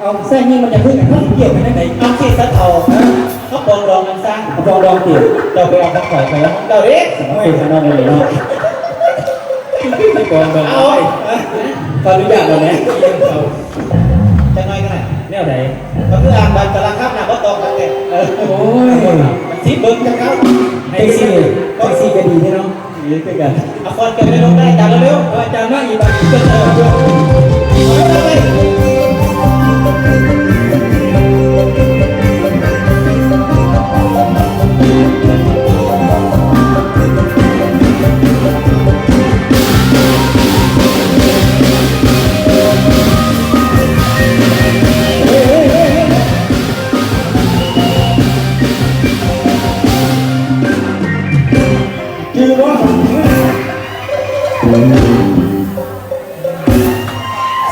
เอาแซ่นี่มันจะพึ่งกันเขาเกี่ยวกันได้ไหนเอาขี้สัตว์เอเขาปองรองมันสร้างเอาฟองดองเกี่ยวเราไปเอาของข่อยไปแล้วเราเด็กเอาเป็นขนมเลยเนาะฟองดองเอาขออนุญาตเราเนี่ยจะน้อยกันไหนแนวไหนก็คืออ่านบัตรกระคับนะเพราตองกันเลยโอ้ยมันซีเบิ้งจะเข้าแท็กซี่แท็กซี่ก็ดีนี่เนาะดีขึ้นกันเอาฟอนกันไปลงได้จานเร็ว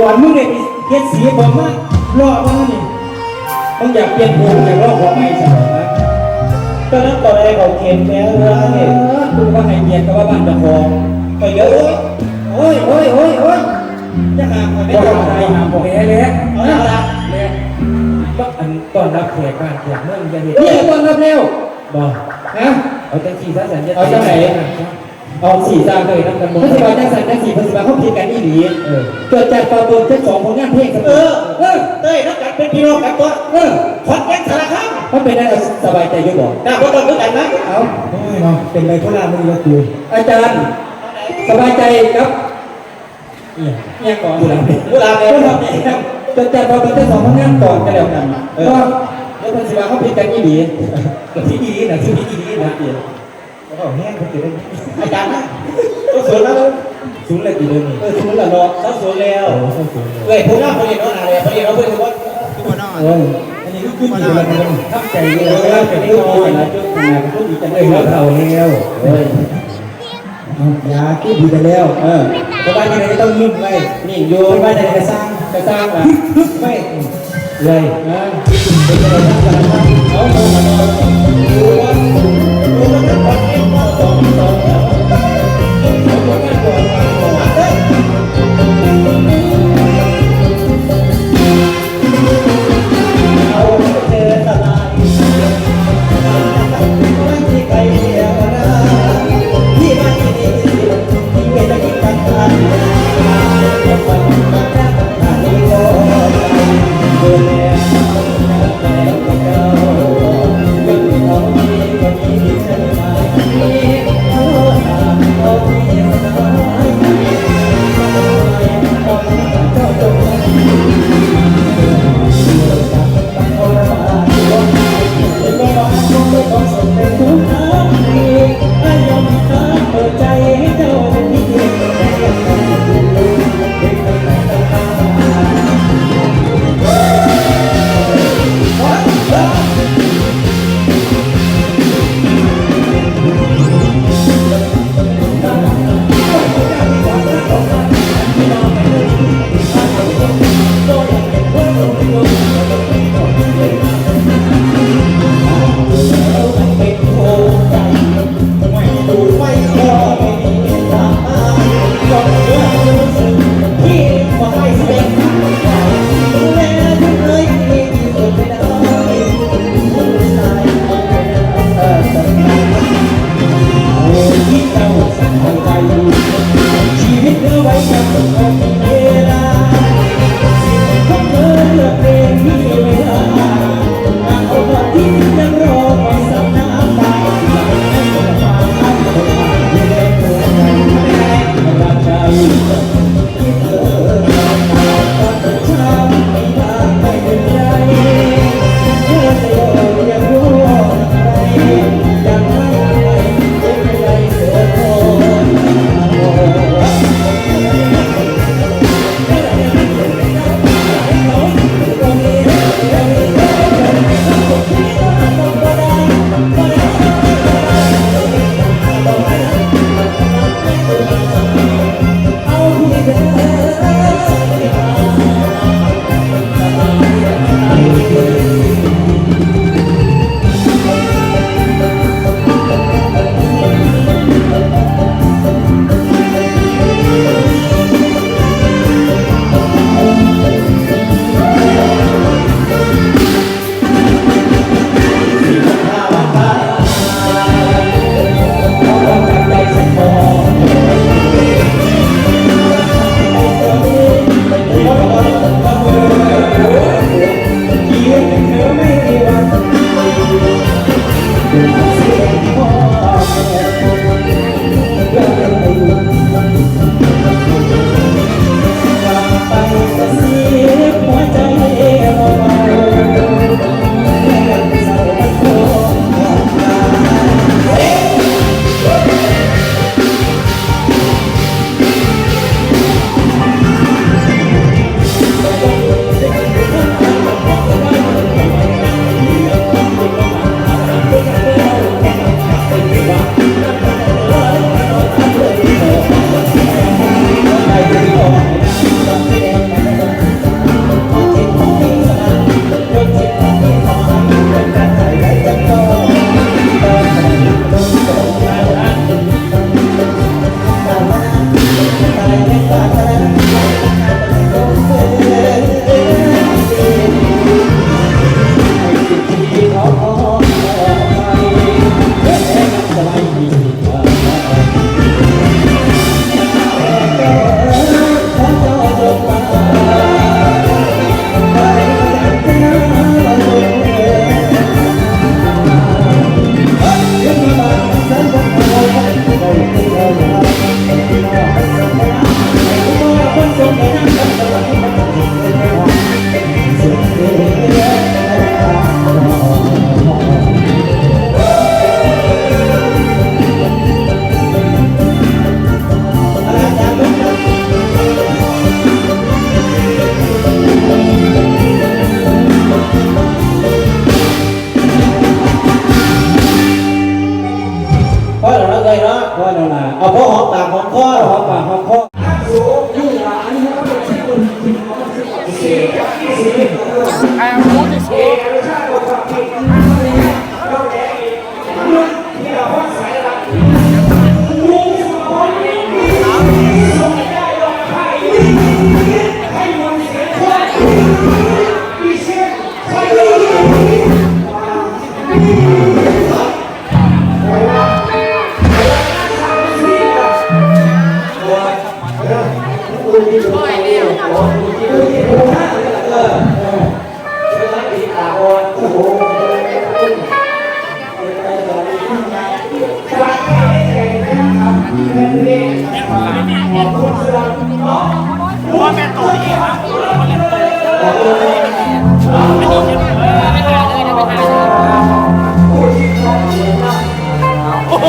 สวรรค์มึงเนี่ยเปลี่ยนสีผมมากรอมึงนี่มึงอยากเปลี่ยนผมอยากรอหัวใหม่ใช่ไหมนะตอนนั้นตอนแรกเขาเขียนแล้วว่าเนี่ยคุณว่าให้เกียรติกับว่าบ้านเจะฟองไปเยอะโอ้ยโอ้ยโอ้ยโอ้ยโอ้ยจะหาคนไม่ไม่ได้ทำอะไรหาผมเองเลยเอาละเอาละเนี่ยก็อันตอนรับแขกบ้านแขกเมืองจะเห็นนี่ตอนรับเร็วบอกฮะเอาจังสีซะสัญญาเอาจังไหน เอาสี่สร้างเคยทำกันหมดพัฒนาจังสันจังสี่พัฒนาเขาพิดกันอีหลีเออเกิดจากความเบิ่งเจ้าของผลงานเพลงเสมเอออเออเต้ยนักการเป็นพี่น้องกันตัวเออขอนแก่นสารคามมันเป็นได้สบายใจอยู่บอกแต่พอตอนรู้กันนะเอาโอ้ยเนาะเป็นไบโพล่ามึงละกูอาจารย์สบายใจครับเนี่ยก่อนอยู่แล้วเวลาเอเนี่ยอครับเกิดจากความเบิ่งเจ้าของผลงานก่อนกันแล้วกันก็แล้วพัฒนาเขาพิดกันอีหลีกับที่ดีนะที่ดีดีนะ โอ้โหแห้งคนตื่นอาจารย์นะต้องสวนแล้วสูงเลยกี่เดือนนี่เออสวนแล้วเนาะต้องสวนแล้วโอ้สูงสูงเลยเว้ยผมน่าพอดีเนาะอะไรพอดีเราเพิ่งรู้ว่าเอออันนี้ก็ขึ้นอยู่แล้วมันทับใจเลยแล้วเป็นนี่ที่ก็ดีดีนะนะจุดขนาดก็ดีจังเลเอ้ยยคแล้รัวบเขาแล้วเอ้ยยาคิดดีกันแล้ว เออเพราะว่าที่ไหนต้องนิ่งไว้นี่โยนว่าจะได้สร้างจะสร้างอะไม่เลยนะเป็นอะไรบ้างกันนะครับเอาเอาเอา เอ Yeah. I am good is good โอ้ยเดียว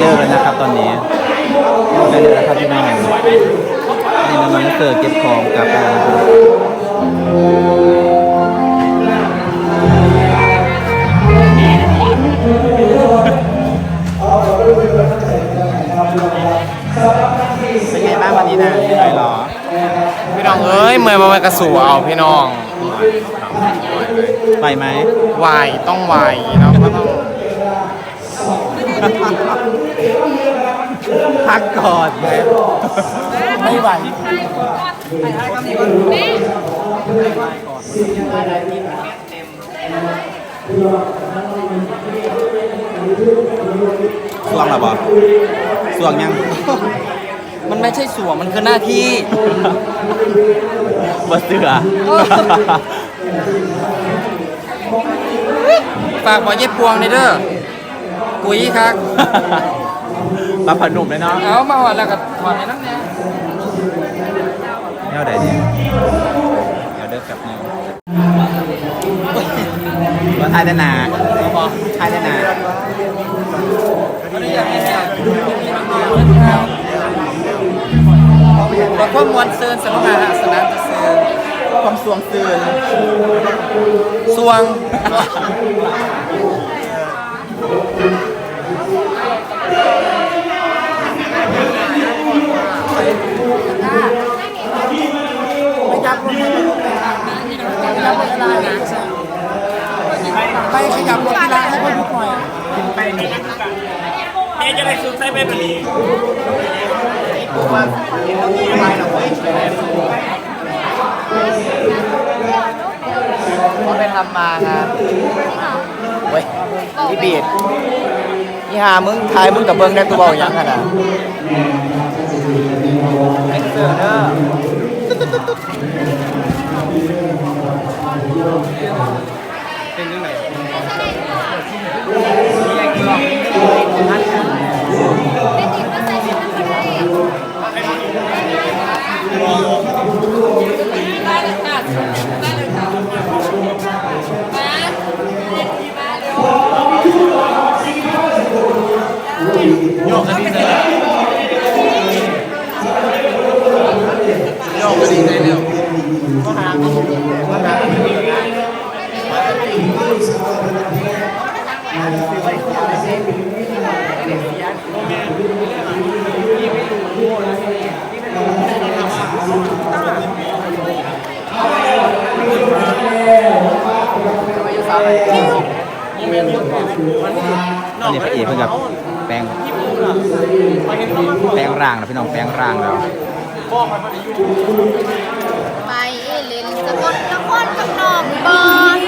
เลิกแล้วนะครับตอนนี้ใกล้เลิกแล้วครับพี่น้องนี่น้องๆเกิดเก็บของกลับมานะครับเป็นไงบ้างวันนี้นะเหนื่อยเหรอพี่น้องเอ้ยเมื่อยมามันกระสูเอาพี่น้องไปไหมไหวต้องไหวเนาะก็ต้อง พักก่อนไมไม่ไหวสวงหรอบอสวงยัง มันไม่ใช่สวมมันคือหน้าที่บเสือฝากบอกเย็บพวงในเด้อ ปุ๋ยครับ มาผนุ่มเลยเนาะเอามาหอดแล้วก็ถอดในนั้นเนี่ยแนวไหนดีเดี๋ยวเดินกลับนึงว่าทายได้นาทายได้นาบอกว่ามวลเซินสนุกงานสนามจะเซินความสวงซื่นสวง ไม่เขาไปทำมาครับเว้ยพี่บีดนี่หามึงทายมึงกับเบิ้งได้ตัวเบาอย่างขนาดเอ็กเซอร์เนอร์เป็นยังไง ได้เลยค่ะได้เลยค่ะ ตอนนี้พระเอกเพิ่งกับแปลงแปลงร่างแล้วพี่น้องแปลงร่างแล้วไปเล่นสกลนครกับน้องบอล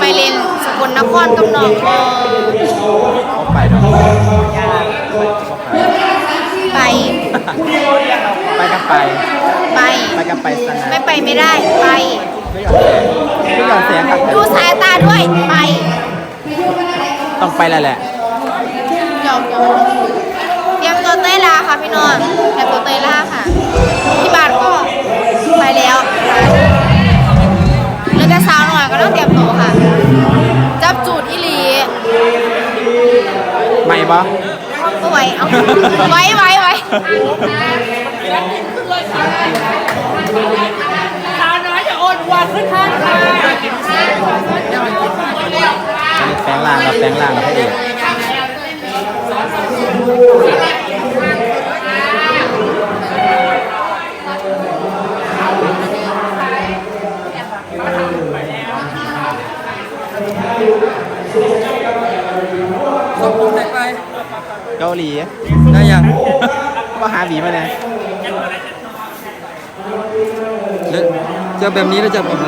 ไปเล่นสกลนครกับน้องบอลเขาไปเนาะไปไปกันไป ไป ไปกันไปสนะไม่ไปไม่ได้ไป ไม่ยอมแสงครับดูสายตาด้วยไปต้องไปแล้วแหละจบเตรียมตัวเต้ยลาค่ะพี่นอนเตรียมตัวเต้ยลาค่ะที่บ้านก็ไปแล้วเหลือแต่สาวหน่อยก็ต้องเตรียมตัวค่ะ จับจูดอีหลีไม่ปะก็ไหวเอาไว้ไว้ไว้ แปลงร่างกับแปลงร่างกับพระเอกสมบูรณ์ไปเกาหลีได้ยังมาหาบีมาเนี่ย แล้ว จะแบบนี้แล้วจะแบบนี้